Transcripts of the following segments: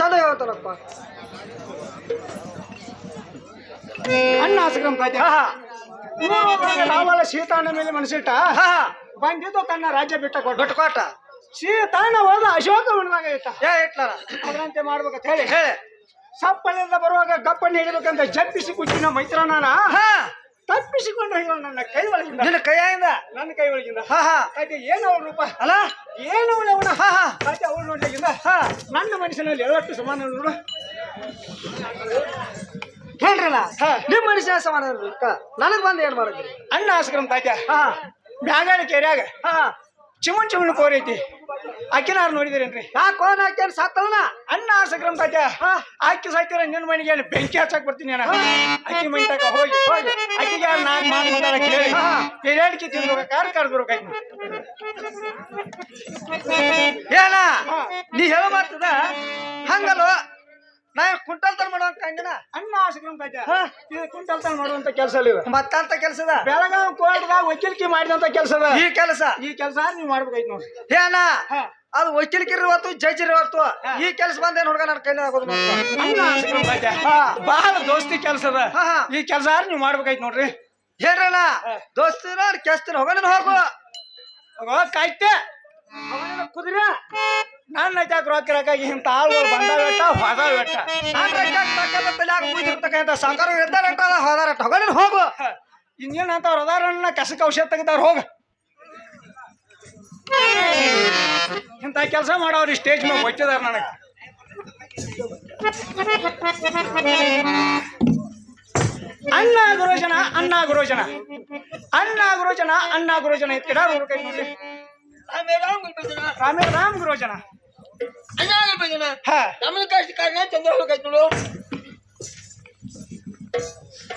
ಚಂದ ಹೇಳ್ತಾನಪ್ಪ ಅಣ್ಣ ಆಶ್ರಮ ಸೀತಾನ ಮೇಲೆ ಮನಸ್ಸಿಟ್ಟ? ಬಂದಿದ್ದು ತನ್ನ ರಾಜ್ಯ ಬಿಟ್ಟ ಕೊಟ್ಟ ಸೀತಾನ ಹೋದ ಅಶೋಕ ಉಣ್ಣಾಗ ಇಟ್ಟ. ಅದರಂತೆ ಮಾಡ್ಬೇಕಂತ ಹೇಳಿ. ಹೇಳಿ. ಸಪ್ಪಳಿಂದ ಬರುವಾಗ ಗಪ್ಪನ್ನು ಹಿಡಿಬೇಕಂತ ಜಪ್ಪಿಸಿ ಕುಚ್ಚಿನ ಮೈತ್ರನಾನ. ತಪ್ಪಿಸಿಕೊಂಡು ನನ್ನ ಕೈ ಒಳಗಿಂದ. ನಿನ್ನ ಕೈಯಿಂದ ನನ್ನ ಕೈ ಒಳಗಿಂದ. ಹಾ ಹಾ. ಆಯ್ತು ಏನು ಅವಳ ರೂಪ? ಅಲ್ಲ? ಏನು ಅವಳ ಅವನ ಹಾ ಹಾ. ಆಯ್ತು ಅವಳು ನೋಡ್ಲಿಕ್ಕಿಂದ ಹಾ. ನನ್ನ ಮನುಷ್ಯನಲ್ಲಿ ಎಲ್ಲಟ್ಟು ಸಮಾನ ನೋಡು. ಹೇಳ್ರಲ್ಲ. ನಿಮ್ಮ ಮನುಷ್ಯ ಸಮಾನ ನನಗೆ ನನಗ್ ಬಂದು ಏನು ಮಾಡಿದ್ರಿ ಅಣ್ಣ ಆಶ್ರಮ ತಾತ್ಯ. ಹಾ. ಬ್ಯಾಗಾಳ ಕೆರ್ಯಾಗ. ಹಾ. ಚಿಮುನ್ ಚಿಮುನ್ ಕೋರೈತಿ ಅಕ್ಕಿನಾರು ನೋಡಿದಿರೇನ್ರಿ? ಯಾ ಕೋನ್ ಹಾಕ್ಯಾನ ಸತ್ತವನ ಅಣ್ಣ ಆರ್ಸಕ್ರಮ ತಾತ್ಯ. ಆಕಿ ನಿನ್ ನಿನ್ನ ಮನೆಗೆ ಏನು ಬೆಂಕಿ ಹಚ್ಚಕ್ ಬರ್ತೀನಿ ಅಣ್ಣ ಅಕ್ಕಿ ಮನೆ ತಕ ಹೋಗಿ ಹೋಗಿ. ಅಕ್ಕಿಗೆ ನಾಲ್ಕು ಮಾತು ಮಾತಾಡ ಕೇಳಿ. ಹೇಳಿಕೆ ತಿಂದು ಕಾರ್ ಕರ್ದ್ಬಿಡ್ಬೇಕು ಏನ? ಹಾ. ನೀ ಹೇಳೋ ಮಾತದ? ಹಂಗಲ್ವ? ನಾ ಕುಂಟಲ್ತನ ಮಾಡುವಂತ ಕಂಡಿನ ಅಣ್ಣ ತಾಜ ಹಾ. ಇದು ಕುಂಟಲ್ತನ ಮಾಡುವಂತ ಕೆಲಸ ಇಲ್ಲ ಮತ್ತಂತ ಕೆಲ್ಸದ ಬೆಳಗಾವ್ ಕೋರ್ಟ್ದಾಗ ವಕೀಲಿಕೆ ಮಾಡಿದಂತ ಕೆಲಸ ಅದ. ಈ ಕೆಲಸ? ಈ ಕೆಲಸ ನೀವು ಮಾಡ್ಬೇಕಾಯ್ತು ನೋಡ್ರಿ. ಏನ. ಅದು ವಕೀಲಿಕೆ ಇರುವತ್ತು ಜಡ್ಜ್ ಇರುವತ್ತು. ಈ ಕೆಲಸ ಬಂದೇನ್ ಹುಡುಗ ನನ್ನ ಕೈನ ಆಗೋದು. ಬಹಳ ದೋಸ್ತಿ ಕೆಲಸ ಅದ. ಹಾ, ಹಾ. ಈ ಕೆಲಸ ನೀವು ಮಾಡ್ಬೇಕಾಯ್ತು ನೋಡ್ರಿ. ಹೇಳ್ರಣ್ಣ ದೋಸ್ತಿ ದೋಸ್ತಿನ ಕೆಸ್ತಿನ ಹೋಗೋಣ ಹೋಗು. ಹೋಗೋ ಕಾಯ್ತೆ ಕುದುರೆ. ನನ್ನ ಜಾಗ ರೊಕ್ಕ ರೊಕ್ಕಾಗಿ ಇಂಥ ಆಳುಗಳು ಬಂದಾವ ಬೆಟ್ಟ ಹೋದಾವ ಬೆಟ್ಟ. ನಾನ್ ರೈತಾಗ್ ತಕ್ಕಲ್ಲ ತಲ್ಯಾಗ ಮುಯ್ದಿರ್ತಕ್ಕಂಥ ಸಾಕಾರ ಇದ್ದಾರಟ ಹೋದಾರಟ ಹೋಗೋಣ ಹೋಗು ಇನ್ನೇನಂತ ಹೃದಯರನ್ನ ಕಸಕ್ಕೆ ಔಷಧ ತೆಗಿತಾರ ಹೋಗ. ಇಂಥ ಕೆಲಸ ಮಾಡೋರು ಸ್ಟೇಜ್ ಮೇಲೆ ಗೊತ್ತಿದಾರ ನನಗೆ. ಅಣ್ಣ ಗುರೋಜನ ಅಣ್ಣ ಗುರೋಜನ. ಅಣ್ಣ ಗುರೋಜನ ಅಣ್ಣ ಗುರೋಜನ. ಎತ್ತಿಡ ಕೈ ನೋಡಿ. ರಾಮೇ ರಾಮ್ ಗುರೋಜನ. ಹಾ.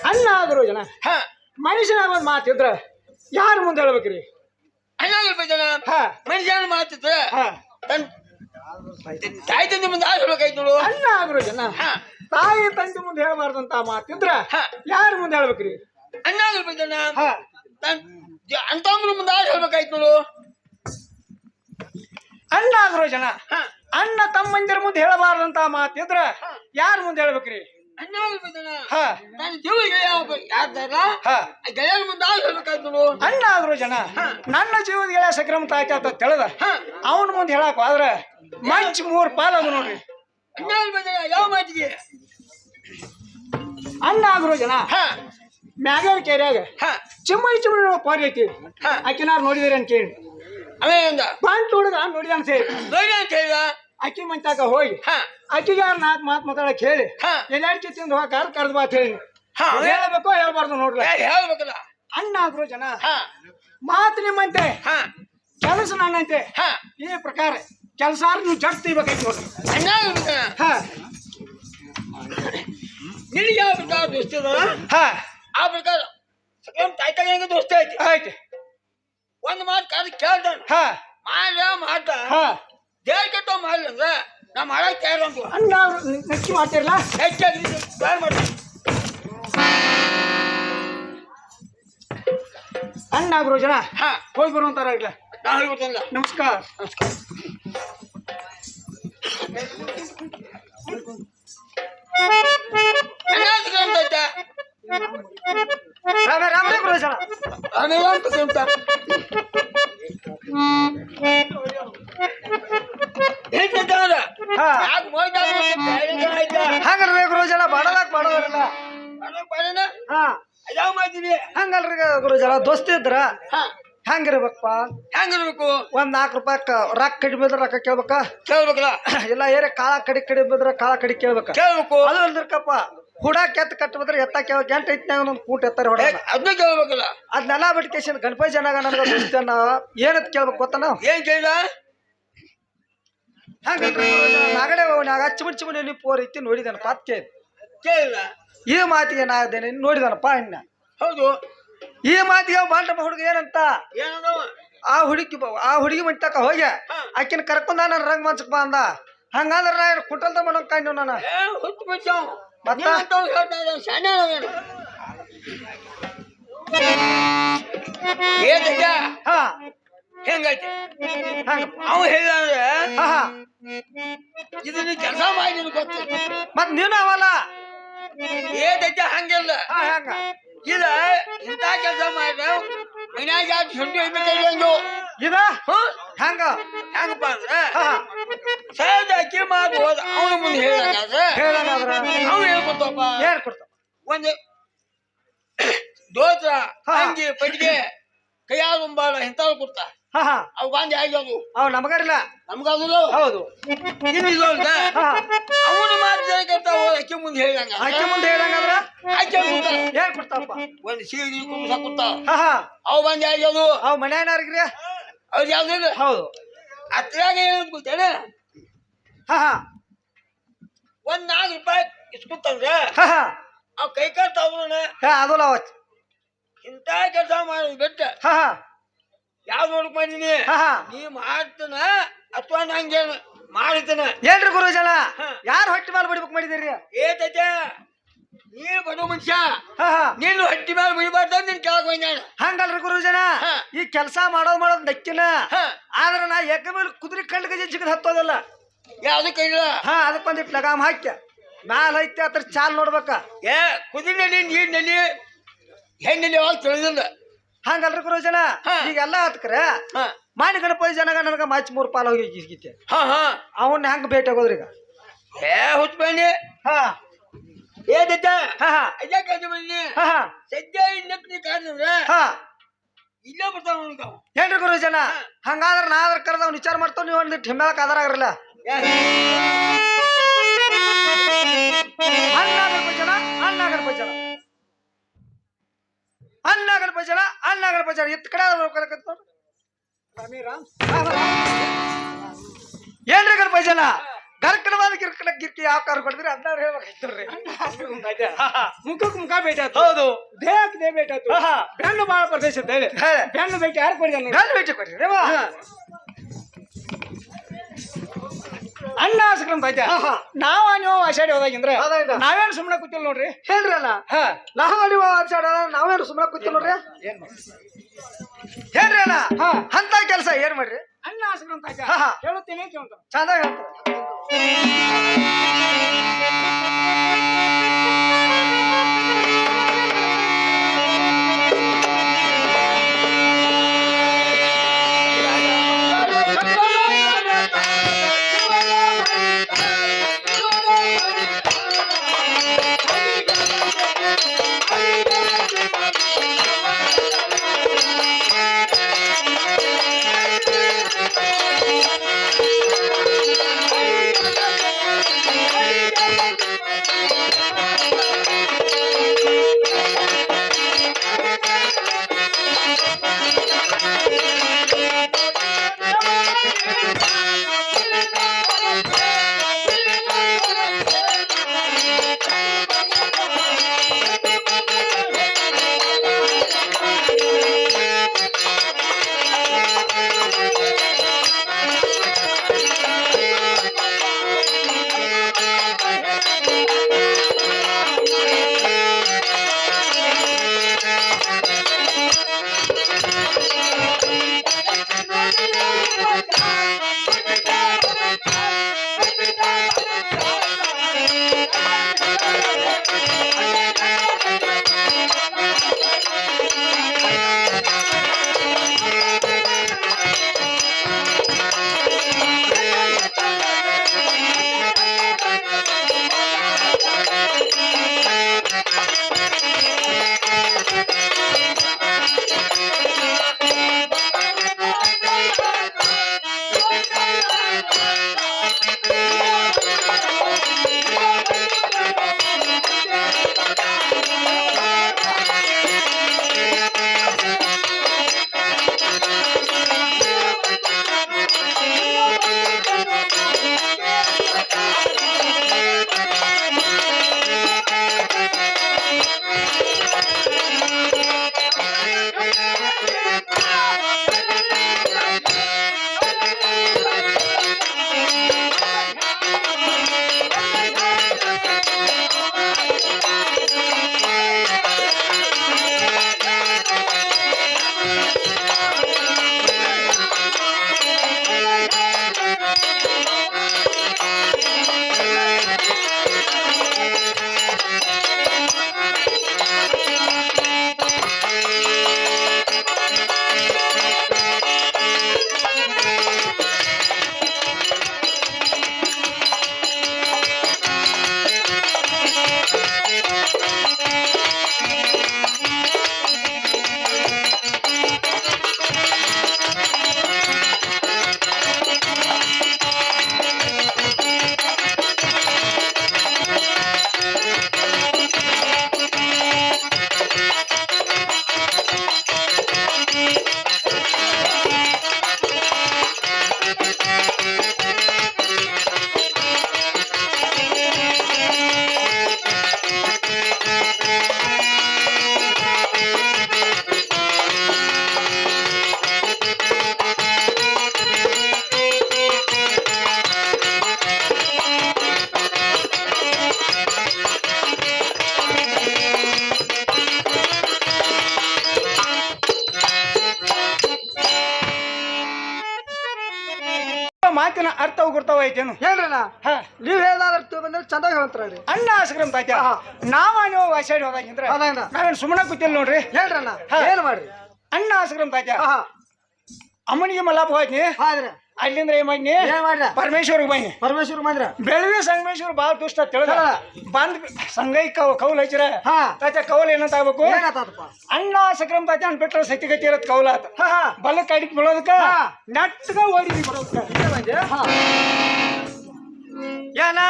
ಅಣ್ಣ ಜನ. ಹಾ. ಮನುಷ್ಯನಾಗ ಒಂದು ಮಾತಿದ್ರ ಯಾರು ಮುಂದೆ ಹೇಳ್ಬೇಕ್ರಿ? ಹಾ. ಮನುಷ್ಯನ ಮಾತು ಹಾ. ತನ್ ತಾಯಿ ತಂದೆ ಮುಂದೆ ಹೇಳ್ಬೇಕಾಯ್ತು ನೋಡು. ಅಣ್ಣ ಜನ. ಹಾ. ತಾಯಿ ತಂದೆ ಮುಂದೆ ಹೇಳ್ಬಾರ್ದಂತ ಮಾತಿದ್ರ ಹಾ. ಯಾರು ಮುಂದೆ ಹೇಳ್ಬೇಕ್ರಿ? ಅಣ್ಣ ಜನ ಹಾ. ತನ್ ಅಂತಂದ್ರ ಮುಂದೆ ಆಡ್ ಹೇಳ್ಬೇಕಾಯ್ತು ನೋಡು. ಅಣ್ಣ ಜನ. ಹಾ. ಅಣ್ಣ ತಮ್ಮಂದಿರ ಮುಂದೆ ಹೇಳಬಾರ್ದಂತ ಮಾತಿದ್ರ ಯಾರು ಮುಂದೆ ಹೇಳ್ಬೇಕ್ರಿ? ಅಣ್ಣ ಆದ್ರು ಜನ ನನ್ನ ಜೀವದ ಗೆಳೆಯ ಸಕ್ರಮ ಆಯ್ತ ಅಂತ ತಿಳಿದ. ಅವನ ಮುಂದೆ ಹೇಳಕ್ ಆದ್ರ ಮಂಚ್ ಮೂರ್ ಪಾಲ್ ಅದು ನೋಡ್ರಿ. ಯಾವ ಮಾತಿಗೆ? ಅಣ್ಣ ಜನ ಹಾ. ಮ್ಯಾಗಲ್ ಕೇರ್ಯಾಗ ಹಾ. ಚಿಮ್ಮೈ ಚಿಮ್ಮಿ ಪಾರಿ ಐತಿ. ಅಕ್ಕಿನಾರ್ ಆಕಿನಾರು ನೋಡಿದಿರಿ ಅಂತ ಕೇಳಿ. ಹುಡುಗ ನೋಡಿದ ಅಂತ ಹೇಳಿದ? ಅಕ್ಕಿ ಮಂಚಾಕ ಹೋಗಿ. ಹಾ. ಅಕ್ಕಿಗೆ ಅವ್ರ ನಾಲ್ಕು ಮಾತು ಮಾತಾಡಕ್ ಹೇಳಿ. ಎಲ್ಲಾರ್ಕಿ ತಿಂದು ಹೋಗಿ ಕರೆದು ಕರ್ದು ಮಾತು ಹೇಳಿ. ಹಾ ಹೇಳ್ಬೇಕೋ ಹೇಳ್ಬಾರ್ದು ನೋಡ್ರಿ. ಹೇಳ್ಬೇಕಲ್ಲ. ಅಣ್ಣ ಆದ್ರು ಜನ. ಹಾ. ಮಾತು ನಿಮ್ಮಂತೆ. ಹಾ. ಕೆಲಸ ನನ್ನಂತೆ. ಹಾ. ಈ ಪ್ರಕಾರ ಕೆಲಸ ನೀವು ಜಟ್ ತೆಗಿಬೇಕಾಯ್ತು ನೋಡ್ರಿ. ಅಣ್ಣ ಹಾ. ನಿನಗೆ ಯಾವ ಪ್ರಕಾರ ದೋಸ್ತಿ ಆ ಪ್ರಕಾರ ಸಕಲಂ ದೋಸ್ತಿ ಐತಿ ಆಯ್ತು. ಒಂದು ಮಾತು ಕಾದು ಕೇಳ್ದ. ಹಾ. ಮಾಡ್ರ ಮಾತ. ಹಾ. ದೇವ್ರ ಕೆಟ್ಟ ಮಾಡ್ಲಂದ್ರ ನಾ ಮಾಡಕ್ ತಯಾರು ಅಂತ ಅಣ್ಣ ಅವ್ರು ನಕ್ಕಿ ಮಾಡ್ತಿರಲ್ಲ ಹೆಚ್ಚಾಗಿ ತಯಾರು ಮಾಡಿ ಅಣ್ಣ ಆಗ್ರೋ ಜನ. ಹಾ. ಹೋಗಿ ಬರುವಂತಾರ ಇಲ್ಲ ನಾ ಹೇಳ್ಬಿಟ್ಟಲ್ಲ ನಮಸ್ಕಾರ. ಅಣ್ಣ ಅಂತ ಐತ ರಾಮ ರಾಮ ಗುರುಜನ ಅಣ್ಣ ಅಂತ ಅಂತ ಹೇಳ್ತಿದ್ದಾರ ಯಾಕೆ ಹಂಗಲ್ರಿ ಗುರುಜನ ಬಡದಾಕ್ ಬಡವರಿಲ್ಲ. ಹಾ. ಯಾವ ಮಾಡ್ತೀವಿ ಹಂಗಲ್ರಿ ಗುರುಜನ ದೋಸ್ತಿ ಇದ್ರ? ಹಾ. ಹಂಗಿರ್ಬೇಕಪ್ಪ. ಹೆಂಗಿರ್ಬೇಕು? ಒಂದ್ ನಾಲ್ಕು ರೂಪಾಯಿ ರೊಕ್ಕ ಕಡಿಮೆ ಇದ್ರೆ ರೊಕ್ಕ ಕೇಳ್ಬೇಕ? ಕೇಳ್ಬೇಕಲ್ಲ? ಇಲ್ಲ ಏರಿ ಕಾಳ ಕಡಿ ಕಡಿಮೆ ಇದ್ರೆ ಕಾಳ ಕಡಿ ಕೇಳ್ಬೇಕ? ಕೇಳ್ಬೇಕು. ಅದು ಅಲ್ದಿರ್ಕಪ್ಪ. ಹುಡಾಕ್ ಕೆತ್ತ ಕಟ್ಟ ಬಂದ್ರೆ ಎತ್ತ ಕೇಳ ಎಂಟ ಐತ್ನಾಗ ಒಂದು ಕೂಟ ಎತ್ತಾರೆ ಹೊಡ ಅದನ್ನ ಕೇಳ್ಬೇಕಲ್ಲ. ಅದನ್ನೆಲ್ಲ ಬಿಟ್ಕೇಶನ್ ಗಣಪತಿ ಜನಾಗ ನನಗೆ ದೋಸ್ತಿಯನ್ನ ಏನಂತ ಕೇಳ್ಬೇಕು ಗೊತ್ತ ನಾವು? ಏನ್ ಕೇಳಿದ ಹಂಗಲ್ರಿ ನಾಗಡೆ ಅವನಾಗ ಚಿಮಣಿ ಚಿಮಣಿ ನೀವು ಪೋರ್ ಐತಿ ನೋಡಿದನಪ್ಪ ಅದ್ ಕೇಳಿ. ಕೇಳಿಲ್ಲ. ಈ ಮಾತಿಗೆ ನಾ ಇದ್ದೇನೆ ನೋಡಿದನಪ್ಪ ಇನ್ನ. ಹೌದು. ಈ ಮಾತಿಗೆ ಬಾಂಡ ಹುಡುಗ ಏನಂತ? ಆ ಹುಡುಗಿ ಆ ಹುಡುಗಿ ಮಂಟಕ ಹೋಗ್ಯ. ಆಕಿನ ಕರ್ಕೊಂಡ ನಾನು ರಂಗ ಮಂಚಕ್ ಬಾ ಅಂದ. ಹಂಗಂದ್ರ ನಾ ಕುಟಲ್ದ ಮಾಡೋ ಕಂಡು ನಾನು? ಹೆಂಗೈತಿ? ಅವ ಹೇಳಿದ್ರೆ ಇದು ನೀ ಕೆಲಸ ಮಾಡಿ ಗೊತ್ತು. ಮತ್ ನೀನು ಅವಲ್ಲ? ಏದೈತೆ ಹಂಗಿಲ್ಲ. ಹಂಗ. ಇಲ್ಲ ಇಂಥ ಕೆಲಸ ಮಾಡಿದ್ರೆ ಮನ್ಯಾಗ ಸುಂಡಿ ಹೋಗ್ಬೇಕಾಗಿಲ್ಲ ಇದ ಹಂಗ? ಹೆಂಗಪ್ಪ ಅಂದ್ರೆ ಹಾ ಸಹಜ ಅಕ್ಕಿ ಮಾತು ಹೋದ. ಅವನ ಮುಂದೆ ಹೇಳಂಗಾದ್ರ ಅವ್ನು ಒಂದು ದೋತ್ರ ಪಟ್ಟಿಗೆ ಕೈಯಾಗ ಇಂಥವ್ ಕೊಡ್ತಾ. ಹಾ ಹಾ. ಅವು ಬಂದು ಆಗ್ಯಾವು ಅವ್ ನಮಗರಿಲ್ಲ. ಹೌದು. ಇದು ಅಂತ ಹಾ ಅವನು ಮಾತು ಅಕ್ಕಿ ಮುಂದೆ ಹೇಳಿದಂಗ. ಆಕೆ ಮುಂದೆ ಹೇಳಂಗಾದ್ರ ಆಕೆ ಕೊಡ್ತಾವಪ್ಪ ಒಂದು ಸೀರೆ ಕುಂಸ ಕೂತಾವ ಹಾ ಹಾ. ಅವು ಬಂದು ಆಗ್ಯಾವು ಅವ್ ಮನ್ಯಾನಾರ್ಗ್ರಿ ಅವ್ರು ಯಾವ್ದಿಲ್ಲ ಹೌದು. ಹತ್ರಾಗ ಏನು ಗೊತ್ತೇನ? ಹಾ ಹಾ. ಒಂದ್ ನಾಲ್ಕು ರೂಪಾಯಿ ಇಸ್ಕೊತಂದ್ರೆ ಹಾ ಹಾ. ಅವ್ ಕೈ ಕಟ್ಟ ಅವ್ರನ್ನ ಹಾ ಅದಲ್ಲ ಅವತ್. ಇಂಥ ಕೆಲಸ ಮಾಡೋದು ಬಿಟ್ಟ. ಹಾ ಹಾ. ಯಾವ್ದು ನೋಡಕ್ ಹಾ ನೀ ಮಾಡ್ತನ ಅಥವಾ ನಂಗೇನು ಮಾಡಿತನ? ಏನ್ರಿ ಗುರು ಜನ ಹಾ. ಯಾರು ಹೊಟ್ಟಿ ಮೇಲೆ ಬಡಿಬೇಕು ಮಾಡಿದಿರಿ ಏತೈತೆ? ನೀ ಬಡ ಮನುಷ್ಯ. ನೀನು ಹಟ್ಟಿ ಮೇಲೆ ಮುಗಿಬಾರ್ದು ನಿನ್ ಕೆಳಗ್ ಬಂದಾನ ಹಂಗಲ್ರಿ ಗುರು ಜನ ಹಾ. ಈ ಕೆಲಸ ಮಾಡೋದ್ ಮಾಡೋದ್ ನಕ್ಕಿನ. ಆದ್ರೆ ನಾ ಎಕ್ಕ ಮೇಲೆ ಕುದುರೆ ಕಂಡು ಗಜ ಜಿಗದ್ ಹತ್ತೋದಲ್ಲ. ಯಾವ್ದು ಹಾ ಅದಕ್ಕೊಂದಿಟ್ಟು ಲಗಾಮ್ ಹಾಕ್ಯ. ಮ್ಯಾಲ ಐತೆ ಅದ್ರ ಚಾಲ್ ನೋಡ್ಬೇಕ. ಏ ಕುದಿನಲ್ಲಿ ನೀರಿನಲ್ಲಿ ಹೆಣ್ಣಲ್ಲಿ ಯಾವಾಗ ತಿಳಿದಿಲ್ಲ. ಹಂಗಲ್ರಿ ಗುರು ಜನ ಹಾ. ಈಗೆಲ್ಲ ಹತ್ಕ್ರ ಮಾನಿ ಗಣಪತಿ ಜನಗ ನನಗ ಮಾಚ್ ಮೂರ್ ಪಾಲ್ ಹೋಗಿ ಅವನ್ ಹಾ ಹಾ. ಅವನ್ನ ಹೆಂಗ್ ಭೇಟಿ ಆಗೋದ್ರಿ ಈಗ? ಏ ಹುಚ್ಚಬಣ್ಣಿ ಹಾ. ಹಾ ಅಜ್ಜ ಬನ್ನಿ. ಸದ್ಯ ನೀ ಇಲ್ಲೇ ಬರ್ತಾವ ಅವನಿಗೆ ಏನ್ರಿ ಗುರು ಜನ ಹಂಗಾದ್ರ ನಾ ಅದ್ರ ಕರೆದ ಅವ್ನ ವಿಚಾರ ಮಾಡ್ತಾವ ನೀವು ಒಂದಿಟ್ಟು ಹಿಮ್ಮೆಲಕ್ ಅದರಾಗ್ರಲ್ಲ ಅಣ್ಣ ಗಣಪತಿ ಜನ ಅಣ್ಣ ಗಣಪತಿ ಜನ ಅನ್ನ ಬಜಾರ ಜನ ಬಜಾರ ಎತ್ತ ಇತ್ ಕಡೆ ಕರೆಕತ್ತ ಏನ್ರಿ ಗಣಪತಿ ಜನ ಗರ್ಕಡವಾದ ಗಿರ್ಕಡ ಗಿರ್ಕಿ ಯಾವ ಕಾರ್ ಕೊಡಿದ್ರೆ ಅದ್ನ ಹೇಳ್ಬೇಕಾಯ್ತಲ್ರಿ ಮುಖಕ್ಕೆ ಮುಖ ಭೇಟಿ ಆಯ್ತು ಹೌದು. ದೇಹಕ್ಕೆ ದೇಹ ಭೇಟಿ ಆಯ್ತು. ಬೆನ್ನು ಬಾಳ ಪ್ರದೇಶ ಅಂತ ಹೇಳಿ. ಬೆನ್ನು ಭೇಟಿ ಯಾರು ಕೊಡಿದ ಬೆನ್ನು ಭೇಟಿ ಕೊಡ್ರಿ. ಬೈತ ಹಾ, ಹಾ. ನಾವ ನೀವು ಆಷಾಢಿ ಹೋದಾಗಿಂದ್ರೆ. ನಾವೇನು ಸುಮ್ಮನೆ ಕೂತಿಲ್ಲ ನೋಡ್ರಿ. ಹೇಳ್ರಿ ಅಲ್ಲ ನಾವು ನೀವು ಆಚಾಡ ನಾವೇನು ಸುಮ್ಮನೆ ಕೂತಿಲ್ಲ ನೋಡ್ರಿ? ಹೇಳ್ರಿ ಅಣ್ಣ. ಹಾ. ಅಂತ ಕೆಲಸ ಏನ್ ಮಾಡ್ರಿ? ಅಣ್ಣ ಹೇಳುತ್ತೀನಿ ಹಾ. ಹೇಳುತ್ತೇನೆ ಚಂದ ಹೇಳ್ತಾರೆ. ಹಾ. ನೀವ್ ಹೇಳ್ದಾದ್ರ ತು ಬಂದ್ರೆ ಚಂದ ಹೇಳ್ತಾರ ಅಣ್ಣ ಆಶ್ರಮ ತಾತ್ಯ ಹಾ. ನಾವ ನೀವು ವಾಸಾಡಿ ಹೋದಾಗಿಂದ್ರೆ ನಾವೇನ್ ಸುಮ್ಮನೆ ಕೂತಿಲ್ ನೋಡ್ರಿ? ಹೇಳ್ರಣ್ಣ. ಏನ್ ಮಾಡ್ರಿ? ಅಣ್ಣ ಆಶ್ರಮ ಹಾ. ಅಮ್ಮನಿಗೆ ಮಲ್ಲಾಪ ಹೋಯ್ತಿ ಹಾದ್ರಿ ಅಲ್ಲಿಂದ್ರ ಏನ್ ಮಾಡಿ ಪರಮೇಶ್ವರ್ ಬನ್ನಿ ಪರಮೇಶ್ವರ ಬಂದ್ರ? ಬೆಳವಿ ಸಂಗಮೇಶ್ವರ ಬಾಳ ದುಷ್ಟ ತಿಳಿದ. ಬಂದ್ ಸಂಗೈ ಕವ್ ಕೌಲ್ ಹಚ್ಚಿರ? ಹಾ. ತಾತ್ಯ ಕೌಲ್ ಏನಂತ ಆಗ್ಬೇಕು? ಅಣ್ಣ ಸಕ್ರಮ್ ತಾತ್ಯ ಅನ್ಬಿಟ್ರೆ ಸತಿಗತಿ ಇರತ್ ಕೌಲ ಆತ. ಬಲಕ್ ಅಡಿಕ್ ಬೀಳೋದಕ್ಕ. ನೆಟ್ಗ ಓಡಿ ಬರೋದಕ್ಕ ಹಾ. ಏನ?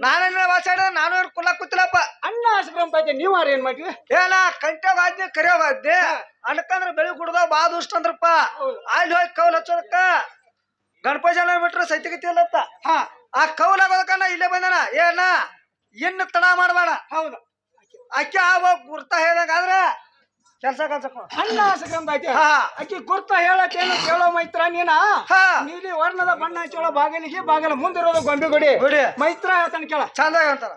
ನಾನೇನ ವಾಸಾಡ ನಾನು ಕುಲ್ಲ ಕೂತಿಲ್ಲಪ್ಪ. ಅಣ್ಣ ಆಶ್ರಮ ಪೈತೆ ನೀವ್ ಏನ್ ಮಾಡ್ರಿ ಏನ ಕಂಟೆ ಬಾದ್ನಿ ಕರಿಯೋ ಬಾದ್ನಿ ಅನ್ಕಂದ್ರ ಬೆಳಿ ಕುಡ್ದ ಬಾ ದುಷ್ಟ ಅಂದ್ರಪ್ಪ. ಅಲ್ಲಿ ಹೋಗಿ ಕೌಲ್ ಹಚ್ಚೋದಕ್ಕ. ಗಣಪತಿ ಜನ ಬಿಟ್ರೆ ಸೈತಿಗತಿ ಇಲ್ಲತ್ತ. ಹಾ. ಆ ಕೌಲ್ ಆಗೋದಕ್ಕಣ್ಣ ಇಲ್ಲೇ ಬಂದನ. ಏನ ಇನ್ನು ತಡ ಮಾಡಬೇಡ. ಹೌದು. ಅಕ್ಕಿ ಆಗ ಗುರ್ತ ಹೇಳ್ದಂಗ ಆದ್ರ ಕೆಲ್ಸ ಕೆಲ್ಸಕ್ಕ ಅಣ್ಣ ಸಕ್ರಮ್ ಐತೆ ಹಾ. ಅಕ್ಕಿ ಗುರ್ತ ಹೇಳತ್ತೇನು ಕೇಳೋ ಮೈತ್ರ ನೀನ? ಹಾ. ನೀಲಿ ವರ್ಣದ ಬಣ್ಣ ಹಚ್ಚೋಳ ಬಾಗಿಲಿಗೆ ಬಾಗಿಲ ಮುಂದಿರೋದು ಗೊಂಬೆ ಗುಡಿ. ಗುಡಿ ಮೈತ್ರ ಹೇಳ್ತಾನೆ ಕೇಳ. ಚಂದ ಅಂತಾರ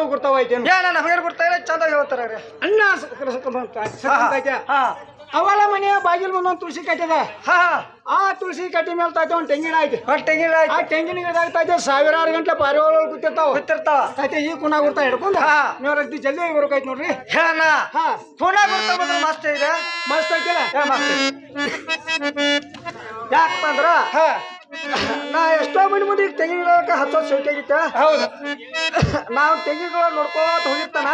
ಮಾತಿನ ಅರ್ಥವು ಗುರ್ತವಾಯ್ತೇನು ಏನ ಬರ್ತಾ ಇಲ್ಲ ಚಂದ ಹೇಳ್ತಾರ ರೀ ಅಣ್ಣ ಸಕಲ ಸಕಲ ತಾಯ್ತ ಹಾ ಅವಳ ಮನೆಯ ಬಾಗಿಲು ಮುಂದೊಂದು ತುಳಸಿ ಕಟ್ಟಿದ. ಹಾ ಆ ತುಳಸಿ ಕಟ್ಟಿ ಮೇಲೆ ತಾಯ್ತ ಒಂದು ತೆಂಗಿನ ಆಯ್ತು. ಹೊಟ್ಟೆ ತೆಂಗಿಲ್ಲ ಆ ತೆಂಗಿನ ತಾಯ್ತ ಸಾವಿರಾರು ಗಂಟೆ ಪಾರಿವಾಳ ಕೂತಿರ್ತಾವ. ಗೊತ್ತಿರ್ತಾವ ತಾಯ್ತ ಈ ಕುಣ ಗುರ್ತಾ ಹಿಡ್ಕೊಂಡು ಹಾ. ನೀವು ರಕ್ತಿ ಜಲ್ದಿ ಬರ್ಬೇಕಾಯ್ತು ನೋಡ್ರಿ. ಹೇಳಣ್ಣ ಹಾ. ಬರ್ತಾ ಬಂದ್ರೆ ಮಸ್ತ್ ಇದೆ. ಮಸ್ತ್ ಐತಿಲ್ಲ? ಏ ಮಸ್ತ್ ಯಾಕಂದ್ರ ಹಾ. ನಾ ಎಷ್ಟೋ ಮಂದಿ ಮುಂದೆ ತೆಂಗಿನ ಗಿಡಕ್ಕೆ ಹಚ್ಚೋದು ಸೇಟಾಗಿತ್ತ ಹೌದು. ನಾವು ತೆಂಗಿನ ಗಿಡ ನೋಡ್ಕೋತ ಹೋಗಿರ್ತಾನ.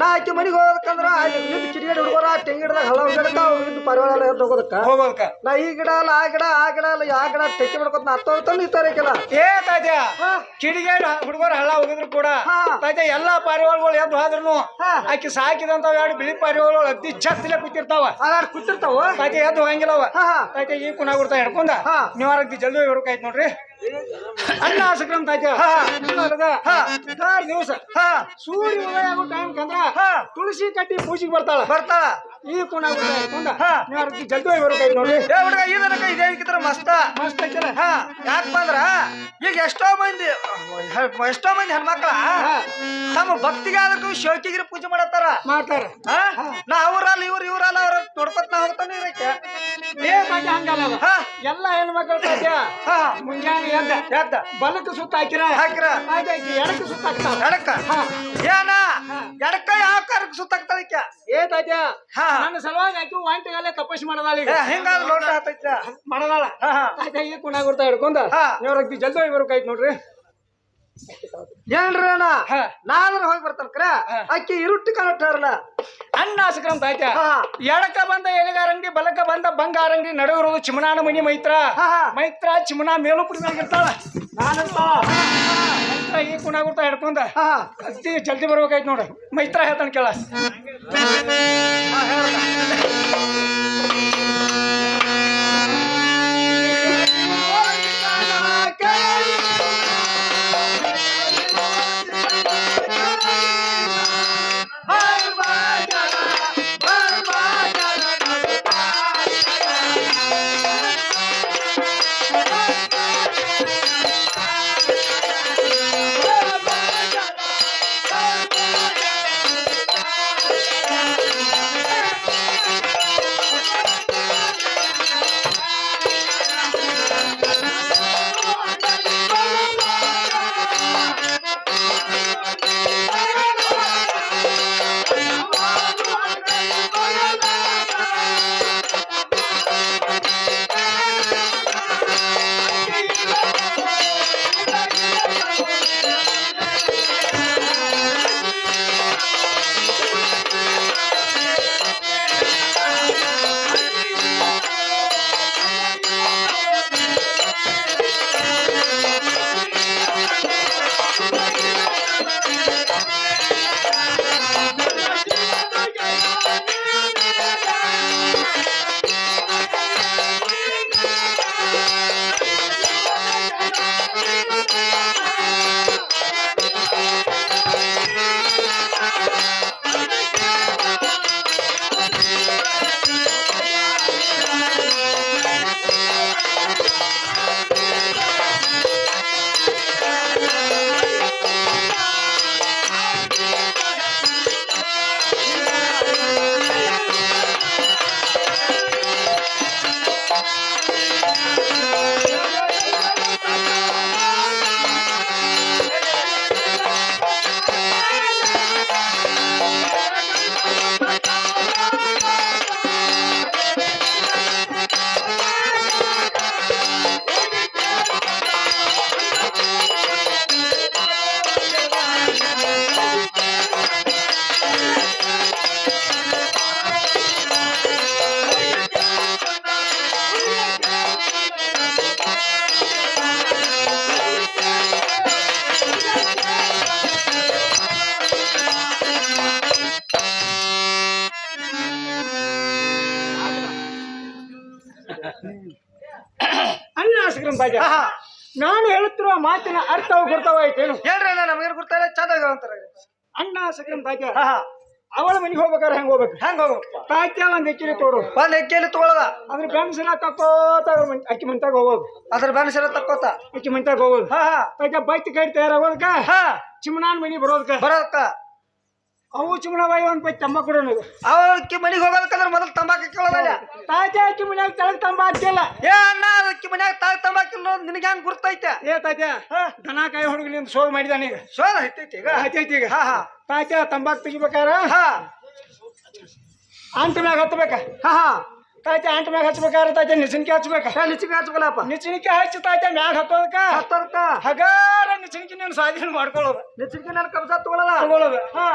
ನಾ ಆಕಿ ಮನೆಗೆ ಹೋಗ್ಬೇಕಂದ್ರ ಇದ್ದು ಕಿಡಿಗೇಡಿ ಹುಡುಗರ ತೆಂಗಿನ ಗಿಡದಾಗ ಹಳ ಗಿಡಕ್ಕ ಇದ್ದು ಪರಿವಾರ ಎದ್ದು ಹೋಗೋದಕ್ಕ. ಹೋಗೋದಕ್ಕ. ನಾ ಈ ಗಿಡ ಅಲ್ಲ ಆ ಗಿಡ ಆ ಗಿಡ ಅಲ್ಲ ಆ ಗಿಡ ಟೆಕ್ಕಿ ಮಾಡ್ಕೊತ ನಾ ಹತ್ತೋ ತಂದು ಇತ್ತಾರಕ್ಕೆಲ್ಲ ಏ ತಾಯ್ತ ಕಿಡಿಗೇಡ್ ಹುಡುಗರ ಹಳ್ಳ ಹೋಗಿದ್ರು ಕೂಡ. ಹಾ. ತಾಯ್ತ ಎಲ್ಲಾ ಪಾರಿವಾಳಗಳು ಎದ್ದು ಹೋದ್ರು ಆಕೆ ಸಾಕಿದಂತ ಎರಡು ಬಿಳಿ ಪಾರಿವಾಳಗಳು ಅತಿ ಛತ್ತಿಲೆ ಕೂತಿರ್ತಾವ. ಕೂತಿರ್ತಾವ? ತಾಯ್ತ ಎದ್ದು ಹೋಗಂಗಿಲ್ಲ ಅವ ಹಾ ಹಾ. ತಾಯ್ತ ಈ ಕುಣ ಗುರ್ತಾ ಹಿಡ್ಕೊಂಡ. ನೀವು ಅಗ್ದಿ ಜಲ್ದಿ ಆಯ್ತು ನೋಡ್ರಿ? ಅಣ್ಣ ಸಕ್ರಾಂತ ಆಯ್ತು. ದಿವಸ. ಹಾ. ಸೂರ್ಯ ಉದಯ ಆಗೋ ಟೈಮ್ ಕಂದ್ರ. ತುಳಸಿ ಕಟ್ಟಿ ಪೂಜೆಗೆ ಬರ್ತಾಳ. ಬರ್ತಾಳ. ಈ ಕುಣ ಅಗ್ದಿ ಜಲ್ದಿ ಬರ್ಬೇಕಾಯ್ತು ನೋಡ್ರಿ. ಏ ಹುಡುಗ ಈ ತನಕ ಇದೇ ಇಕ್ಕಿದ್ರ ಮಸ್ತ. ಮಸ್ತ್ ಐತಲ್ಲ ಹಾ. ಅಂದ್ರ ಈಗ ಎಷ್ಟೋ ಮಂದಿ ಎಷ್ಟೋ ಮಂದಿ ಹೆಣ್ಮಕ್ಳ ತಮ್ಮ ಭಕ್ತಿಗೆ ಆದ್ರೂ ಶೋಕಿಗಿರಿ ಪೂಜೆ ಮಾಡತ್ತಾರ. ಮಾಡ್ತಾರ. ಹಾ? ನಾ ಅವ್ರಲ್ಲ ಇವ್ರ ಇವ್ರಲ್ಲ ಅವ್ರ. ನೋಡ್ಕೊತ ನಾ ಹೋಗ್ತಾನೆ ಇದಕ್ಕೆ. ಏ ತಾಯ್ತ ಹಂಗಲ್ಲ ಅದು. ಹಾ. ಎಲ್ಲ ಹೆಣ್ಮಕ್ಳು ಹಾ. ಮುಂಜಾನೆ ಎದ್ದ ಎದ್ದ. ಬಲಕ್ಕೆ ಸುತ್ತ ಹಾಕಿರ? ಹಾಕಿರ. ಎಡಕ್ಕೆ ಸುತ್ತ ಹಾಕ್ತಾರ ಎಡಕ್ಕ? ಹಾ. ಏನ? ಎಡಕ್ಕ ಯಾವ ಕಾರಕ್ಕೆ ಏ ತಾಯ್ತ ಹಾ. ನನ್ನ ಸಲುವಾಗಿ ಹಾಕಿ ವಾಂಟಿಗಲ್ಲೇ ತಪಸ್ ಮಾಡದಾಳ ಈಗ. ಏ ಹಿಂಗಾದ ಲೋಟ ಆತೈತ. ಮಾಡದಾಳ. ಹಾ ಹಾ. ಆಯ್ತಾ ಈ ಕುಣ ಗುರ್ತಾ ಹಿಡ್ಕೊಂಡ ಹಾ. ನೀವು ಜಲ್ದಿ ಹೋಗಿ ಬರ್ಬೇಕಾಯ್ತು ನೋಡ್ರಿ. ಏನ್ರಿ ಅಣ್ಣ? ಹಾ. ನಾದ್ರ ಹೋಗಿ ಬರ್ತಾನ ಕ್ರ? ಅಕ್ಕಿ ಇರುಟ್ಟು ಕಾಣಟ್ಟಾರಲ್ಲ ಅಣ್ಣ ಆಸಕ್ರಮ್ ತಾಯ್ತ ಎಡಕ ಬಂದ ಎಲೆಗಾರಂಗಿ ಬಲಕ ಬಂದ ಬಂಗಾರಂಗಿ ನಡೆಯಿರೋದು ಚಿಮನಾನ ಮಣಿ ಮೈತ್ರ. ಮೈತ್ರ ಚಿಮನ ಮೇಲು ಇರ್ತಾಳ. ನಾನಂತ. ಮೈತ್ರ ಈ ಕುಣ ಗುರ್ತಾ ಹಿಡ್ಕೊಂಡ. ಅತಿ ಜಲ್ದಿ ಬರ್ಬೇಕಾಯ್ತು ನೋಡ್ರಿ ಮೈತ್ರ ಹೇಳ್ತಾನೆ ಕೇಳ. ಗುರ್ತವಾಯ್ತೇನು ಹೇಳ್ರಿ ಅಣ್ಣ ನಮಗೇನು ಗೊತ್ತಾಗ ಚಂದ ಅಂತಾರ. ಅಣ್ಣ ಸಕ್ರಮ್ ಹಾ ಅವಳ ಮನೆಗೆ ಹೋಗ್ಬೇಕಾರೆ ಹೆಂಗ್ ಹೋಗ್ಬೇಕು? ಹೆಂಗ್ ಹೋಗ್ಬೇಕು? ತಾತ್ಯ ಒಂದ್ ಎಕ್ಕಿರಿ ತೋಡು. ಒಂದ್ ಎಕ್ಕೆಲಿ ತಗೊಳದ? ಅದ್ರ ಬೆನ್ಸಿನ ತಕ್ಕೋತ ಅವ್ರ ಮನ್- ಅಕ್ಕಿ ಮಂತಾಗ ಹೋಗೋದು. ಅದ್ರ ಬೆನ್ಸಿರ ತಕ್ಕೋತ? ಅಕ್ಕಿ ಮಂತಾಗ ಹೋಗೋದು. ಹಾ ಹಾ. ತಾತ್ಯ ಬೈತ್ ಕೈ ತಯಾರಾಗೋದಕ್ಕ? ಹಾ. ಚಿಮ್ನಾನ್ ಮನಿ ಬರೋದಕ್ಕ? ಬರೋದಕ್ಕ? ಅವು ಚಿಮನ ಬಾಯಿ ಒಂದ್ ಪೈ ತಮ್ಮ ಕೂಡ ಅವಕ್ಕೆ ಮನೆಗೆ ಹೋಗೋದಕ್ಕಂದ್ರ ಮೊದಲು ತಂಬಾಕು ಕೇಳೋದಲ್ಲ? ತಾಜಾ ಅಕ್ಕಿ ಮನ್ಯಾಗ ತೆಳಗ್ ತಂಬ ಹಾಕಿಲ್ಲ. ಏ ಅಣ್ಣ ಅದಕ್ಕೆ ಮನ್ಯಾಗ ತಾಯಿ ತಂಬಾಕಿಲ್ಲ ನಿನಗೆ ಹೆಂಗ್ ಗುರ್ತೈತೆ? ಏ ತಾಜಾ ದನ ಕಾಯಿ ಹುಡುಗಲಿಂದ ಸೋಲ್ ಮಾಡಿದಾನ ಈಗ. ಶೋಧ ಐತೈತಿ ಈಗ? ಹತ್ತೈತಿ ಈಗ. ಹಾ ಹಾ. ತಾಜಾ ತಂಬಾಕ್ ತೆಗಿಬೇಕಾರ ಹಾ. ಅಂಟ ಮ್ಯಾಗ ಹತ್ತಬೇಕ ಹಾ ಹಾ. ತಾಯ್ತ್ಯ ಅಂಟ ಮ್ಯಾಗ ಹಚ್ಬೇಕಾರ ತಾಯ್ತ್ಯ ನಿಚಣಿಕೆ ಹಚ್ಬೇಕ? ನಿಚಿಗೆ ಹಚ್ಬೇಕಲ್ಲಪ್ಪ. ನಿಚಣಿಕೆ ಹಚ್ಚಿ ತಾಯ್ತ್ಯ ಮ್ಯಾಗ ಹತ್ತೋದಕ್ಕ? ಹತ್ತದಕ್ಕ. ಹಗಾರ ನಿಚಣಿಕೆ ನೀನು ಸಾಧನೆ ಮಾಡ್ಕೊಳ್ಳೋದು. ನಿಚಿಗೆ ನಾನು ಕಬ್ಜಾ ತಗೊಳದ ತಗೊಳ್ಳೋದು. ಹಾ.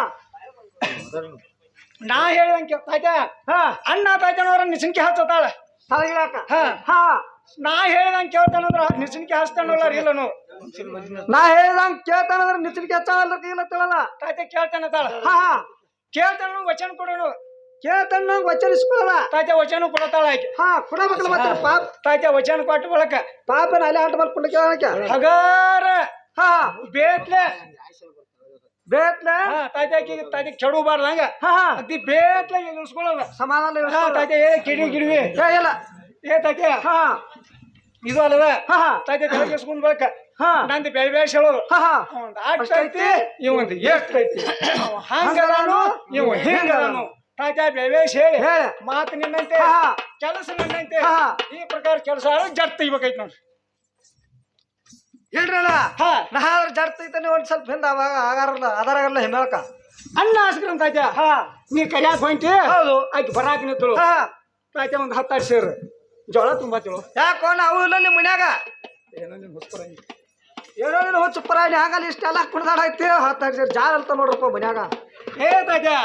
ನಾ ಹೇಳ್ದಂಗೆ ತಾಯ್ತಾ ಹಾ ಅಣ್ಣ ತಾಯ್ತನವ್ರ ನಿಚಣಿಕೆ ಹಚ್ಚತಾಳ ತಳಗಿಳಾಕ ಹಾ. ಹಾ ನಾ ಹೇಳ್ದಂಗೆ ಕೇಳ್ತಾನಂದ್ರ ನಿಸಿನ್ಕಿ ಹಚ್ತಾನಲ್ಲ ಇಲ್ಲನು? ನಾ ಹೇಳ್ದಂಗ್ ಕೇಳ್ತಾನಂದ್ರ ನಿಚಿಗೆ ಹಚ್ಚಲ್ಲ ಇಲ್ಲ ತಿಳದ ತಾಯ್ತ್ಯ ಕೇಳ್ತಾನತಾಳ ಹಾ ಹಾ. ಕೇಳ್ತಾನ ವಚನ ಕೊಡೋನು. ಕೇಳ್ತಾನ ವಚನಿಸ್ಕೊಳಲ್ಲ ತಾಯ್ತೆ ವಚನ ಕೊಡತಾಳ ಆಕೆ. ಹಾ ಕೊಡಬೇಕಲ್ಲ ಮತ್ತೆ ಪಾಪ. ತಾಯ್ತೆ ವಚನ ಕೊಟ್ಟು ಬಳಕ ಪಾಪನ ಅಲ್ಲಿ ಆಟ ಮಾಡ್ಕೊಂಡು ಕೇಳಕ್ಕೆ ಹಗಾರ. ಹಾ. ಬೇತ್ಲೆ ಬೇತ್ಲೆ? ಹಾ ತಾಯ್ತ್ಯಾಕಿ ತಾಯ್ತ್ಯ ಕೆಡಬಾರ್ದಂಗ ಹಾ ಹಾ. ಅತಿ ಬೇತ್ಲೆ ಇಳಿಸ್ಕೊಳ್ಳೋದ. ಸಮಾಧಾನ. ತಾಯ್ತ್ಯ ಏ ಕಿಡಿ ಗಿಡಿವಿ ಏ, ಇಲ್ಲ. ಏ ತಾಯ್ತ್ಯ ಹಾ ಇದು ಅಲ್ಲದ? ಹಾ ಹಾ. ತಾಯ್ತ್ಯ ತೆಳಗಿಸ್ಕೊಂಡ್ ಬಳಕ ಹಾ. ನಂದು ಬೆಳೆ ಬೆಳೆ ಹೇಳೋದು ಅಷ್ಟ್ ಐತಿ ಇವಂದ್ ಎಷ್ಟ್ ಐತಿ. ಹಂಗದಾನು ಇವ ಹಿಂಗದಾನು. ತಾಯ್ತ ಬೇವೇಶ್ ಹೇಳಿ ಹೇಳ. ಮಾತು ನಿನ್ನಂತೆ. ಕೆಲಸ ನಿನ್ನಂತೆ. ಈ ಪ್ರಕಾರ ಕೆಲಸ ಜಟ್ ತೆಗಿಬೇಕೈತಿ ನೋಡ್ರಿ. ಹೇಳ್ರಲ್ಲ? ಹಾ. ನಾ ಆದ್ರ ಜಡ್ತೈತಾನೆ ಒಂದ್ ಸ್ವಲ್ಪ ಹಿಂದ ಅವಾಗ ಆಗಾರಲ್ಲ ತಾಯ್ತ ಹಾ. ನೀ ಕರಿಯಾಕ ಹೊಂಟಿ? ಹೌದು. ಆಯ್ತು ಬರಾಕ ನಿಂತಳು ಹಾ. ತಾಯ್ತ ಒಂದ್ ಹತ್ತಾರು ಸೇರ್. ಜೋಳ ತುಂಬಾ ತಿಳು ಯಾಕೋ ನಾವು ಇಲ್ಲ ನಿಮ್ಮ ಮನ್ಯಾಗ? ಏನೋ ನಿನ್ ಏನೋ ನೀನು ಹುಚ್ಚು ಪರಾಣಿ ಹಂಗಲ್ಲ ಇಷ್ಟೆಲ್ಲ ಕುಡ್ದಾಡೈತಿ ಹತ್ತಾರು ಜಾರ ಜಾಗ ಅಲ್ತ ನೋಡ್ರಪ್ಪ ಮನ್ಯಾಗ. ಏ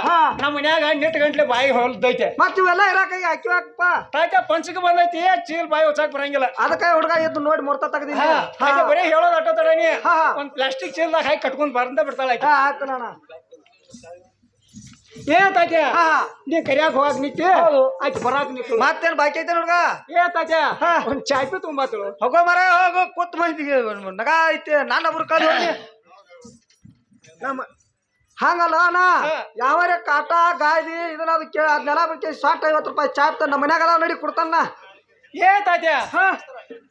ಹಾ. ನಮ್ಮ ಮನ್ಯಾಗ ನೆಟ್ ಗಂಟ್ಲೆ ಬಾಯಿ ಹೊಲ್ದೈತೆ. ಮತ್ ಇವೆಲ್ಲ ಇರಾಕ ಈಗ ಹಾಕಿ ಹಾಕಪ್ಪ ತಾಯ್ತ ಪಂಚಕ್ಕೆ ಬಂದೈತಿ ಚೀಲ್ ಬಾಯಿ ಹೊಚ್ಚಾಕ್ ಬರಂಗಿಲ್ಲ. ಅದಕ್ಕೆ ಹುಡುಗ ಎದ್ದು ನೋಡಿ ಮುರ್ತ ತಾಯ್ತ ಬರೀ ಹೇಳೋದು ಅಟ್ಟ ತಡನಿ ಹಾ. ಒಂದ್ ಪ್ಲಾಸ್ಟಿಕ್ ಚೀಲ್ದಾಗ ಹಾಕಿ ಕಟ್ಕೊಂಡ್ ಬರಂತ ಬಿಡ್ತಾಳ ಆಯ್ತು ನಾನ. ಏ ಹಾ ನೀ ಕರಿಯಾಕ ಹೋಗಾಕ ನಿಂತಿ. ಆಯ್ತು ಬರಾಕ ನಿಂತು ಮತ್ತೇನ್ ಬಾಕಿ ಐತೆ ಹುಡುಗ ಏ ಹಾ. ಒಂದ್ ಚಾಯ್ಪಿ ತುಂಬಾತಳು ಹೋಗೋ ಮರ ಹೋಗೋ ಕೂತ್ ಮಂದಿಗೆ ನಗ ಐತೆ ನನ್ನ ಒಬ್ರು ಕಲ್ ನಮ್ಮ ಹಂಗಲ್ಲ ಅಣ್ಣ. ಯಾವಾರ ಕಾಟ ಗಾದಿ ಇದನ್ನ ಅದು ಕೇಳ ಅದನ್ನೆಲ್ಲ ಬಿಟ್ಟು ಸಾಟ್ ಐವತ್ತು ರೂಪಾಯಿ ಚಾಪ್ ನಮ್ಮ ಮನ್ಯಾಗ ಅದಾವ ನಡಿ ಕೊಡ್ತಾನ ಏ ತಾತ್ಯ?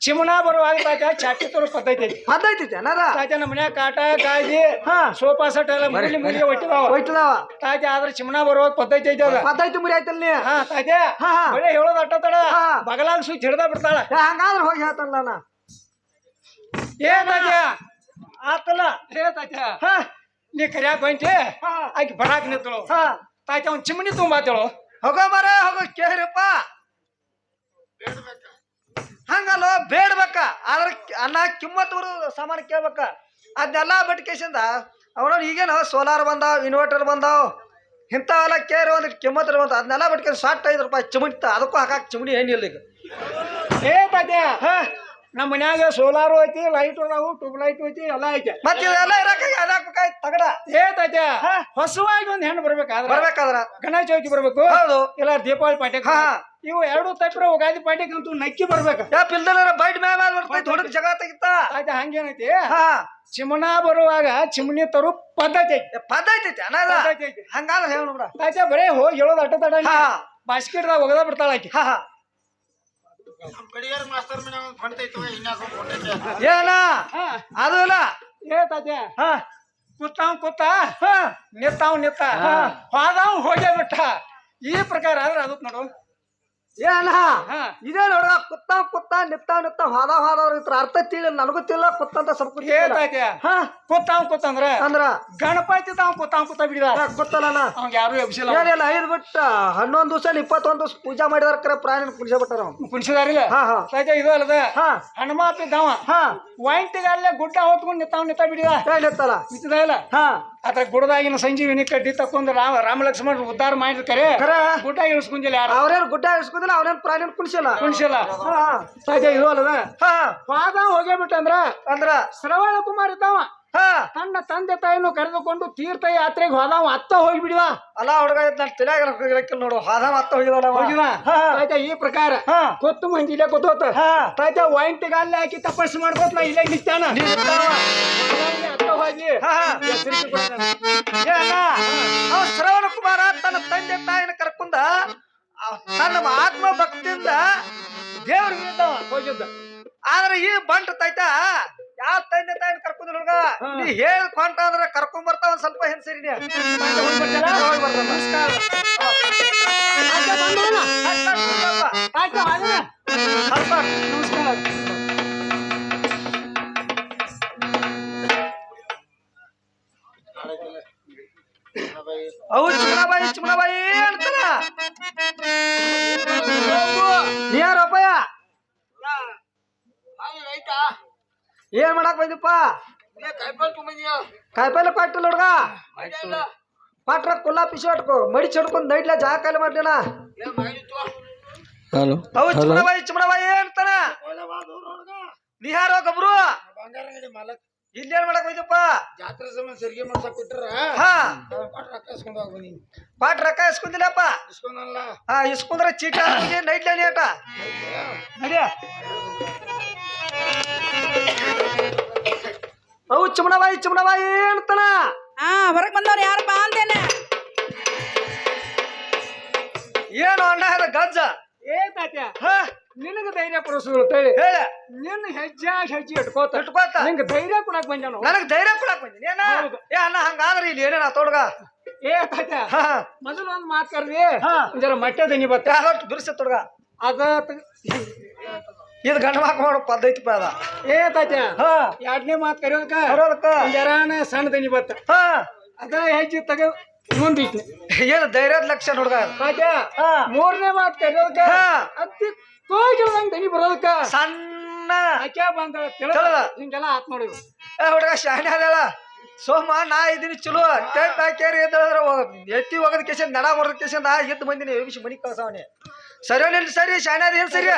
ಚಿಮಣ ಬರುವಾಗ ತಾತ್ಯ ಚಾಟಿ ತೋರು ಪದ್ದೈತಿ ಹದ್ದೈತಿ ಏನದ ತಾತ್ಯ ನಮ್ಮ ಮನ್ಯಾಗ ಕಾಟ ಗಾದಿ ಹಾ. ಸೋಫಾ ಸೆಟ್ ಎಲ್ಲ ಮುಗಿಲಿ ಮುಗಿಲಿ ಒಟ್ಟಿದಾವ. ಹೋಯ್ತದಾವ ತಾತ್ಯ ಆದ್ರೆ ಚಿಮಣ ಬರುವಾಗ ಪದ್ದೈತಿ ಐತಿ ಅದ. ಹದ್ದೈತಿ ಮುರಿ ಆಯ್ತಲ್ ನೀ? ಹಾ ತಾತ್ಯ. ಬರೀ ಹೇಳೋದು ಅಟ್ಟ ತಡ. ಬಗಲಾಗ ಸುಚ್ ಹಿಡ್ದ ಬಿಡ್ತಾಳ. ಹಂಗಾದ್ರೆ ಹೋಗಿ ಹೇಳ್ತಾನಲ್ಲ ಏ ತಾತ್ಯ. ಆತಲ್ಲ. ಏ ತಾತ್ಯ. ಹಾ. ನೀ ಕರಿಯಾಕ ಹೊಂಟಿ? ಆಕಿ ಬರಾಕ್ ನಿಂತಳು. ಹಾ. ಅವ್ನ ಚಿಮ್ಮಿ ಚಿಮಣಿ ತುಂಬಾತಳು ಹೋಗೋ ಮರ ಹೋಗೋ. ಕೇಳಿರಪ್ಪ. ಹಂಗಲ್ಲ ಬೇಡ್ಬೇಕ. ಆದ್ರ ಅನ್ನ ಕಿಮ್ಮತ್ ಬರು ಸಾಮಾನು ಕೇಳ್ಬೇಕ. ಅದನ್ನೆಲ್ಲ ಬಿಟ್ಟು ಕೇಸಿಂದ ಅವನ ಈಗೇನು ಸೋಲಾರ್ ಬಂದಾವ್ ಇನ್ವರ್ಟರ್ ಬಂದಾವ್. ಇಂಥವೆಲ್ಲ ಕೇರ್ ಒಂದು ಕಿಮ್ಮತ್ ಬಂತ ಅದನ್ನೆಲ್ಲ ಬಿಟ್ಕೊಂಡು ಸಾಟ್ ಐದು ರೂಪಾಯಿ ಚಿಮಣಿ ಅದಕ್ಕೂ ಹಾಕಾಕ್ ಚಿಮಣಿ ಏನಿಲ್ಲ ಈಗ. ಏ ಪದ್ಯ! ಹಾ. ನಮ್ಮ ಮನ್ಯಾಗ ಸೋಲಾರು ಐತಿ ಲೈಟ್ ಅದಾವು ಟ್ಯೂಬ್ ಲೈಟ್ ಐತಿ ಎಲ್ಲ ಐತಿ. ಮತ್ತೆ ಇವೆಲ್ಲ ಇರಕಾಗಿ ಅದಾಕ್ಬೇಕಾಯ್ತು ತಗಡ. ಏ ತಾತ್ಯ ಹಾ. ಹೊಸವಾಗಿ ಒಂದ್ ಹೆಣ್ಣು ಬರ್ಬೇಕಾದ್ರೆ? ಬರ್ಬೇಕಾದ್ರ? ಗಣೇಶ ಚೌತಿ ಬರ್ಬೇಕು. ಹೌದು. ಇಲ್ಲ ದೀಪಾವಳಿ ಪಾಟ್ಯಕ್ ಹಾ. ಇವು ಎರಡು ತಪ್ಪಿರ ಉಗಾದಿ ಪಾಟ್ಯಕ್ ಅಂತೂ ನಕ್ಕಿ ಬರ್ಬೇಕ. ಯಾ ಪಿಲ್ದಲ್ಲ ಬೈಟ್ ಮ್ಯಾಲ ಬರ್ತೈತಿ ಹುಡುಗ ಜಗ ತೆಗಿತ? ಆಯ್ತಾ ಹಂಗೇನೈತಿ? ಹಾ. ಚಿಮಣ ಬರುವಾಗ ಚಿಮಣಿ ತರು ಪದ್ಧತಿ ಐತಿ. ಪದ್ಧತಿ ಐತಿ ಐತಿ. ಹಂಗಾದ್ರೆ ಹೇಳು ಆಯ್ತಾ ಬರೇ ಹೋಗಿ ಹೇಳೋದು ಅಟ್ಟ ತಡ ಬಾಸ್ಕೆಟ್ದಾಗ ಒಗದ ಬಿಡ್ತಾಳ ಆಕಿ. ಹಾ ಹಾ. ಏನ? ಹಾ. ಅದು ಇಲ್ಲ. ಏ ತಾತ್ಯ ಹಾ. ಕೂತಾವ್ ಕೂತ ಹಾ. ನಿತ್ತಾವ್ ನಿತ್ತ ಹೋದಾವ್ ಹೋಗೇ ಬಿಟ್ಟ. ಈ ಪ್ರಕಾರ ಆದ್ರೆ ಅದು ನೋಡು. ಏನ? ಇದೇ ನೋಡ ಕುತ್ತ ಕುತ್ತ ನಿತ್ತ ನಿತ್ತ ಹಾದ ಹಾದವ್ರ ಇತ್ರ ಅರ್ಥ ತಿಳಿ ನನಗೂ ತಿಳ ಕುತ್ತಂತ ಸ್ವಲ್ಪ ಹಾ. ಕೂತಾವ್ ಕೂತಂದ್ರ ಅಂದ್ರ ಗಣಪತಿ ತಾವ್ ಕೂತಾವ್ ಕೂತ ಬಿಡಿದ. ಗೊತ್ತಲ್ಲ ಯಾರು ಎಬ್ಸಿಲ್ಲ ಏನಿಲ್ಲ ಐದ್ ಬಿಟ್ಟ ಹನ್ನೊಂದ್ ದಿವಸ ಇಪ್ಪತ್ತೊಂದ್ ದಿವಸ ಪೂಜಾ ಮಾಡಿದಾರ ಕರೆ ಪ್ರಾಣಿ ಕುಣಿಸ ಬಿಟ್ಟಾರ ಅವ್ನು. ಕುಣಿಸಿದಾರಿಲ್ಲ? ತಾತ್ಯ ಇದು ಅಲ್ಲದ ಹಾ. ದಾವ ಇದ್ದಾವ. ಹಾ. ವಾಯಿಂಟಿಗಲ್ಲೇ ಗುಡ್ಡ ಹೊತ್ಕೊಂಡು ನಿತ್ತಾವ್ ನಿತ್ತ ಬಿಡಿದ. ಹೇಳಿತ್ತಲ್ಲ ನಿಂತಿದ ಇಲ್ಲ? ಹಾ. ಅದ್ರ ಗುಡ್ಡದಾಗಿನ ಸಂಜೀವಿನಿ ಕಡ್ಡಿ ತಕ್ಕೊಂಡ್ ರಾಮ ರಾಮ ಲಕ್ಷ್ಮಣ ಉದ್ಧಾರ ಮಾಡಿರ್ತಾರೆ ಗುಡ್ಡ ಇಳಿಸ್ಕೊಂಡಿಲ್ಲ ಯಾರು? ಅವ್ರೇನ್ ಗುಡ್ಡ ಇಳಿಸ್ಕೊಂಡಿಲ್ಲ ಅವ್ರೇನು ಪ್ರಾಣಿ ಕುಣಿಸಿಲ್ಲ. ಕುಣಿಸಿಲ್ಲ. ತಾತ್ಯ ಇದು ಅಲ್ಲದ ಹಾ ಹೋದ ಹೋಗೇ ಬಿಟ್ಟಂದ್ರ ಅಂದ್ರ? ಶ್ರವಣ ಕುಮಾರ್ ಇದ್ದಾವ. ತನ್ನ ತಂದೆ ತಾಯಿನೂ ಕರೆದುಕೊಂಡು ತೀರ್ಥ ಯಾತ್ರೆಗೆ ಹೋದ ಅತ್ತ ಹೋಗ್ಬಿಡಿವ. ಅಲ್ಲ ಹುಡುಗ ಇದ್ ನನ್ ತಲೆಯಾಗ ನೋಡು ಹಾದ ಅತ್ತ ಹೋಗಿದಲ್ಲ ಅವ. ಹೋಗಿವ. ಹಾ ಆಯ್ತಾ ಈ ಪ್ರಕಾರ ಹಾ. ಕೊತ್ತು ಇಲ್ಲೇ ಕೂತೋತ. ತಾಯ್ತ ವಾಯಿಂಟಿಗೆ ಅಲ್ಲಿ ಹಾಕಿ ತಪಸ್ಸು ಮಾಡ್ಕೋತ ನಾ ಇಲ್ಲೇ ನಿಂತಾನ ನೀ ಇರ್ತಾವ. ಹೋಗಿ ಅತ್ತ ಹೋಗಿ. ಅವ ಶ್ರವಣ ಕುಮಾರ ತನ್ನ ತಂದೆ ತಾಯಿನ ಕರ್ಕೊಂಡ ತನ್ನ ಆತ್ಮ ಭಕ್ತಿಯಿಂದ ದೇವ್ರ ವಿರುದ್ಧ ಹೋಗಿದ್ದ. ಆದ್ರೆ ಈ ಬಂಟ ತಾಯ್ತ ಯಾವ ತಂದೆ ತಾಯಿನ ಕರ್ಕೊಂಡ್ ಹುಡುಗ ನೀ ಹೇಳ್ ಕೊಂಟ ಅಂದ್ರೆ ಕರ್ಕೊಂಡ್ ಬರ್ತಾವ ಒಂದ್ ಸ್ವಲ್ಪ ಹೆನ್ಸರಿ ಹೌದು ತಾಯ್ತ ಹೋಗಿ ತುಂಬಿದ್ಯಾ? ಕಾಯಿಪಲ್ಲೆ ಪಾಟಿಲ್ ಹುಡ್ಗ? ಮಾಡಿಲ್ಲ ಪಾಟ್ರ ಕುಲ್ಲಾ ಪಿಸಿ ಹೊಟ್ಕೊ ಮಡಿ ಚಡ್ಕೊಂಡ್ ನೈಡ್ಲ ಜಾಗ ಕಾಯಿಲೆ ಮಾಡ್ಲಿನ? ಏನ್ ಮಾಡಿತ್ತು ಅವು ಚಿಮಣಬಾಯಿ ಚಿಮಣಬಾಯಿ ಅಂತಾನ ನೀ ಯಾರೋ ಗಬ್ರು ಇಲ್ಲೇನ್ ಮಾಡಕ್ ಬಂದಿಪ್ಪ ಜಾತ್ರೆ ಸಮಯ ಸರಿಗೆ ಮಾಡ್ಸಕ್ ಕೊಟ್ರ? ಹಾ. ಪಾಟ್ ರೊಕ್ಕ ಇಸ್ಕೊಂಡ್ ಹೋಗ್ ಬನ್ನಿ. ಪಾಟ್ ರೊಕ್ಕ ಇಸ್ಕೊಂದಿಲ್ಲಪ್ಪ? ಇಸ್ಕೊಂಡಲ್ಲ. ಹಾ ಇಸ್ಕೊಂಡ್ರೆ ಚೀಟ ನೀಟ ನಡಿಯ. ಅವು ಚುಮಣವಾಯಿ ಚುಮಣವಾಯಿ ಅಂತಾನ. ಹಾ ಹೊರಗ್ ಬಂದವ್ರು ಯಾರಪ್ಪ ಅಂತೇನೆ. ಏನು ಅಣ್ಣ ಅದ ಗಜ್ಜ? ಏ ತಾತ್ಯ ಹಾ? ನಿನಗ ಧೈರ್ಯ ಪಡಿಸೋದು ಹೇಳಿ ಹೇಳ. ನಿನ್ನ ಹೆಜ್ಜೆ ಹೆಜ್ಜೆ ಇಟ್ಕೋತ. ಇಟ್ಕೋತ. ನಿಂಗೆ ಧೈರ್ಯ ಕೊಡಕ್ ಬಂದಾನು. ನನಗೆ ಧೈರ್ಯ ಕೊಡಕ್ ಬಂದಿನಿ. ಏನ? ಏ ಅಣ್ಣ ಹಂಗಾದ್ರೆ ಇಲ್ಲಿ ಏನೇನ ತೋಡ್ಗ ಏ ತಾತ್ಯ ಹಾ. ಮೊದಲು ಒಂದು ಮಾತ್ ಕರ್ದಿ. ಹಾ. ಜರ ಮಟ್ಟೆ ದನಿ ಬತ್ತ. ಯಾವತ್ತು ಬಿರ್ಸ ತೊಡ್ಗ. ಅದ ತ- ಇದು ಗಂಡ ಮಾಕ ಮಾಡೋ ಪದ್ಧತಿ ಪದ. ಏ ತಾತ ಹಾ. ಎರಡನೇ ಮಾತು ಕರೆಯೋದಕ್ಕ? ಒಂದ್ ಜರಾನ ಸಣ್ಣ ಬತ್ತ. ಹಾ. ಅದ ಹೆಜ್ಜೆ ತಗ ಮುಂದಿಟ್ನಿ ಏನು ಧೈರ್ಯದ ಲಕ್ಷ ಹುಡ್ಗ ತಾತ ಮೂರನೇ ಮಾತು ಕರೆಯೋದಕ್ಕ? ಹಾ. ಅತ್ತಿ ತೋಗಿಲ್ದಂಗ್ ದನಿ ಬರೋದಕ್ಕ? ಸಣ್ಣ. ಆಕೆ ಬಂದ ತಿಳಿದ. ಹಿಂಗೆಲ್ಲ ಆತ್ ನೋಡಿ ಏ ಹುಡುಗ ಶಾಣೆ ಅದಲ್ಲ ಸೋಮ ನಾ ಇದೀನಿ ಚಲೋ. ಟೆಂಟ್ ಹಾಕ್ಯಾರಿ ಎದ್ದಳದ್ರ ಎತ್ತಿ ಹೋಗದ ಕೇಸಿಂದ ನಡ ಹೊಡೆದ ನಾ ಎದ್ದು ಬಂದಿನಿ ಎಬ್ಬಿಸಿ ಮನಿ ಕಳ್ಸವನಿ. ಸರಿ ಸರಿ ಶಾಣೆ ಅದ ಏನ್ ಸರಿ?